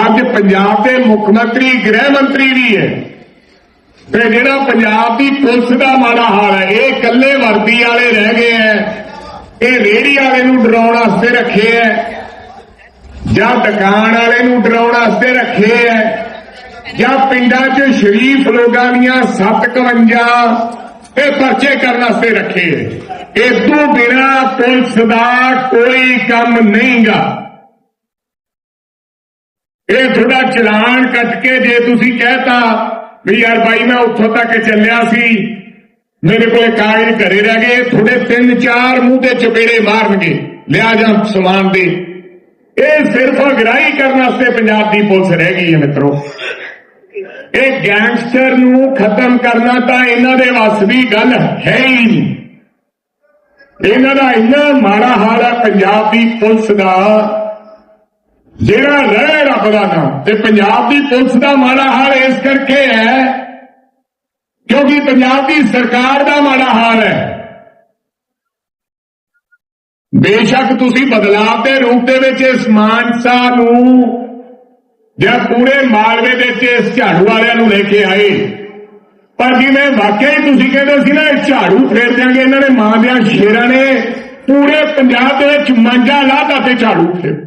ਅੱਜ ਪੰਜਾਬ ਦੇ ਮੁੱਖ ਮੰਤਰੀ, ਗ੍ਰਹਿ ਮੰਤਰੀ ਵੀ ਹੈ। ਤੇ ਜਿਹੜਾ ਪੰਜਾਬ ਦੀ ਪੁਲਿਸ ਦਾ ਮਾੜਾ ਹਾਲ ਹੈ, ਇਹ ਇਕੱਲੇ ਵਰਦੀ ਵਾਲੇ ਰਹਿ ਗਏ ਐ ਇਹ ਰੇੜੀ ਵਾਲੇ ਨੂੰ ਡਰਾਉਣ ਵਾਸਤੇ ਰੱਖੇ ਐ ਜਾਂ ਦੁਕਾਨ ਵਾਲੇ ਨੂੰ ਡਰਾਉਣ ਵਾਸਤੇ ਰੱਖੇ ਐ ਜਾਂ ਪਿੰਡਾਂ 'ਚ ਸ਼ਰੀਫ ਲੋਕਾਂ ਦੀਆਂ 751 ਇਹ ਪਰਚੇ ਕਰਨ ਵਾਸਤੇ ਰੱਖੇ ਐ ਇਸ ਤੋਂ ਬਿਨਾ ਪੁਲਿਸ ਦਾ ਕੋਈ ਕੰਮ ਨਹੀਂਗਾ। ਇਹ ਤੁਹਾਡਾ ਚਲਾਨ ਕੱਟ ਕੇ ਜੇ ਤੁਸੀਂ ਕਹਿਤਾ ਵੀ ਯਾਰ ਬਾਈ ਮੈਂ ਉੱਥੋਂ ਤੱਕ ਚੱਲਿਆ ਸੀ, ਮੇਰੇ ਕੋਲੇ ਕਾਗਜ਼ ਘਰੇ ਰਹਿ ਗਏ ਥੋੜੇ ਤਿੰਨ ਚਾਰ ਮੂੰਹ ਤੇ ਚਪੇੜੇ ਮਾਰਨਗੇ, ਲਿਆ ਜਾਂ ਸਮਾਨ ਦੇ। ਇਹ ਸਿਰਫ ਅਗਰਾਈ ਕਰਨ ਵਾਸਤੇ ਪੰਜਾਬ ਦੀ ਪੁਲਿਸ ਰਹਿ ਗਈ ਹੈ ਮਿੱਤਰੋ। ਇਹ ਗੈਂਗਸਟਰ ਨੂੰ ਖਤਮ ਕਰਨਾ ਤਾਂ ਇਹਨਾਂ ਦੇ ਵੱਸ ਦੀ ਗੱਲ ਹੈ ਹੀ ਨਹੀਂ। ਇਹਨਾਂ ਦਾ ਇੰਨਾ ਮਾੜਾ ਹਾਲ ਹੈ ਪੰਜਾਬ ਦੀ ਪੁਲਿਸ ਦਾ ਜਿਹੜਾ ਰਹਿ ਰੱਬ ਦਾ ਨਾਮ, ਤੇ ਪੰਜਾਬ ਦੀ ਪੁਲਿਸ ਦਾ ਮਾੜਾ ਹਾਲ ਇਸ ਕਰਕੇ ਹੈ, ਕਿਉਂਕਿ ਪੰਜਾਬ ਦੀ ਸਰਕਾਰ ਦਾ ਮਾੜਾ ਹਾਲ ਹੈ। ਬੇਸ਼ੱਕ ਤੁਸੀਂ ਬਦਲਾਅ ਦੇ ਰੂਪ ਦੇ ਵਿੱਚ ਇਸ ਮਾਨਸਾ ਨੂੰ, ਜਾਂ ਪੂਰੇ ਮਾਲਵੇ ਦੇ ਵਿੱਚ ਇਸ ਝਾੜੂ ਵਾਲਿਆਂ ਨੂੰ ਲੈ ਕੇ ਆਏ, ਪਰ ਜਿਵੇਂ ਵਾਕਿਆ ਹੀ ਤੁਸੀਂ ਕਹਿੰਦੇ ਸੀ ਨਾ, ਇਹ ਝਾੜੂ ਫੇਰ ਦਿਆਂਗੇ, ਇਹਨਾਂ ਨੇ ਮਾਂ ਦਿਆਂ ਸ਼ੇਰਾਂ ਨੇ ਪੂਰੇ ਪੰਜਾਬ ਦੇ ਵਿੱਚ ਮਾਂਜਾ ਲਾਤਾ ਤੇ ਝਾੜੂ ਫੇਰ।